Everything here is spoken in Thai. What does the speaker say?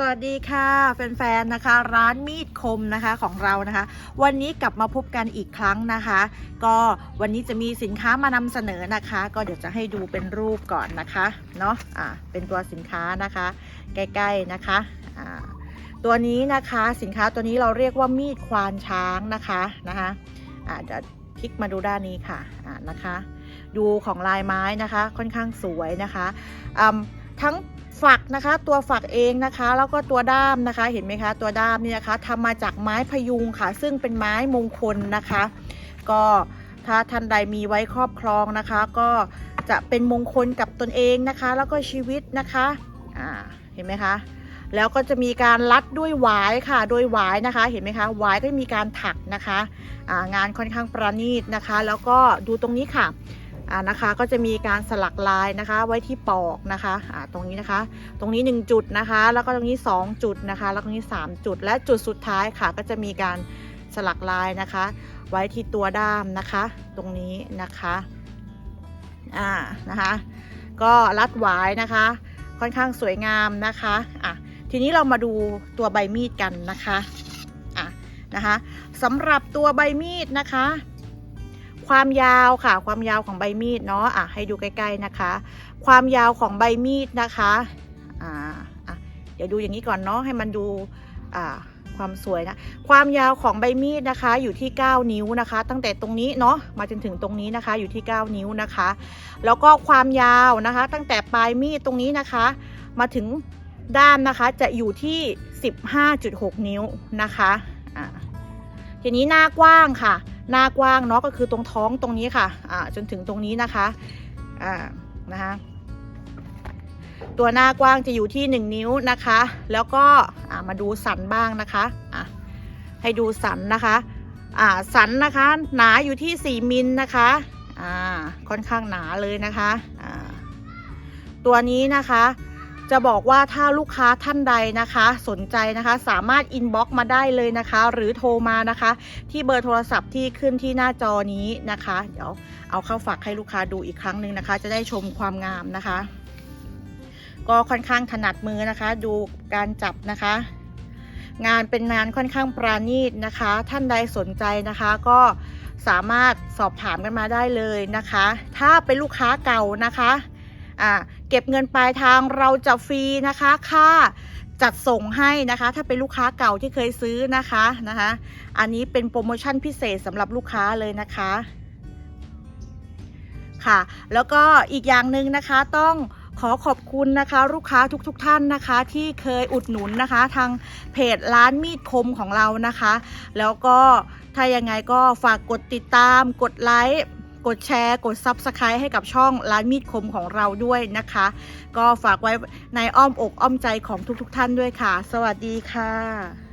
สวัสดีค่ะแฟนๆนะคะ ร้านมีดคมนะคะของเรานะคะ วันนี้กลับมาพบกันอีกครั้งนะคะ ก็วันนี้จะมีสินค้ามานำเสนอนะคะ ก็เดี๋ยวจะให้ดูเป็นรูปก่อนนะคะเนาะอ่าเป็นตัวสินค้านะคะ ใกล้ๆนะคะอ่าตัวนี้นะคะสินค้าตัวนี้เราเรียกว่ามีดควานช้างนะคะนะคะอ่าเดี๋ยวคลิกมาดูด้านนี้ค่ะอ่านะคะ ดูของลายไม้นะคะค่อนข้างสวยนะคะอืมทั้ง ฝักนะคะตัวฝักเองนะคะ แล้วก็ตัวด้ามนะคะเห็นไหมคะตัวด้ามเนี่นะคะทำมาจากไม้พยุงค่ะ ซึ่งเป็นไม้มงคลนะคะ ก็ถ้าท่านใดมีไว้ครอบครองนะคะ ก็จะเป็นมงคลกับตนเองนะคะ แล้วก็ชีวิตนะคะอ่าเห็นไหมคะแล้วก็จะมีการรัดด้วยหวายค่ะ โดยหวายนะคะ เห็นไหมคะหวายก็มีการถักนะคะอ่างานค่อนข้างประณีตนะคะ แล้วก็ดูตรงนี้ค่ะ อ่านะคะก็จะมีการสลักลายนะคะไว้ที่ปอกนะคะอ่าตรงนี้นะคะ ตรงนี้ 1 จุดนะคะ แล้วก็ตรงนี้ 2 จุดนะคะ แล้วตรงนี้ 3 จุด และจุดสุดท้ายค่ะก็จะมีการสลักลายนะคะ ไว้ที่ตัวด้ามนะคะ ตรงนี้นะคะอ่านะคะ ก็รัดหวายนะคะ ค่อนข้างสวยงามนะคะอะทีนี้เรามาดูตัวใบมีดกันนะคะอะนะคะสำหรับตัวใบมีดนะคะ ความยาวค่ะ ความยาวของใบมีดเนาะอะให้ดูใกล้ๆนะคะ ความยาวของใบมีดนะคะอ่าอะเดี๋ยวดูอย่างนี้ก่อนเนาะให้มันดูอ่าความสวยนะ ความยาวของใบมีดนะคะ อยู่ที่ 9 นิ้วนะคะ ตั้งแต่ตรงนี้เนาะมาจนถึงตรงนี้นะคะ อยู่ที่ 9 นิ้วนะคะ แล้วก็ความยาวนะคะ ตั้งแต่ปลายมีดตรงนี้นะคะ มาถึงด้ามนะคะจะอยู่ที่ 15.6 นิ้วนะคะอ่าทีนี้หน้ากว้างค่ะ หน้ากว้างเนาะก็คือตรงท้องตรงนี้ค่ะอ่าจนถึงตรงนี้นะคะอ่านะคะตัวหน้ากว้างจะอยู่ที่ 1 นิ้วนะคะ แล้วก็อ่ามาดูสันบ้างนะคะอะให้ดูสันนะคะอ่าสันนะคะหนาอยู่ที่ 4มิลนะคะอ่าค่อนข้างหนาเลยนะคะอ่าตัวนี้นะคะ จะบอกว่าถ้าลูกค้าท่านใดนะคะ สนใจนะคะ สามารถอินบ็อกมาได้เลยนะคะ หรือโทรมานะคะ ที่เบอร์โทรศัพท์ที่ขึ้นที่หน้าจอนี้นะคะ เดี๋ยวเอาเข้าฝากให้ลูกค้าดูอีกครั้งหนึ่งนะคะ จะได้ชมความงามนะคะ ก็ค่อนข้างถนัดมือนะคะ ดูการจับนะคะ งานเป็นงานค่อนข้างปราณีตนะคะ ท่านใดสนใจนะคะก็สามารถสอบถามกันมาได้เลยนะคะ ถ้าเป็นลูกค้าเก่านะคะ อ่าเก็บเงินปลายทางเราจะฟรีนะคะค่าจัดส่งให้นะคะ ถ้าเป็นลูกค้าเก่าที่เคยซื้อนะคะนะคะ อันนี้เป็นโปรโมชั่นพิเศษสำหรับลูกค้าเลยนะคะค่ะ แล้วก็อีกอย่างหนึ่งนะคะต้องขอขอบคุณนะคะลูกค้าทุกๆทท่านนะคะ ที่เคยอุดหนุนนะคะ ทางเพจร้านมีดคมของเรานะคะ แล้วก็ถ้ายังไงก็ฝากกดติดตามกดไลค์ กดแชร์ กด Subscribe ให้กับช่องร้านมีดคมของเราด้วยนะคะ ก็ฝากไว้ในอ้อมอกอ้อมใจของทุกๆทท่านด้วยค่ะ สวัสดีค่ะ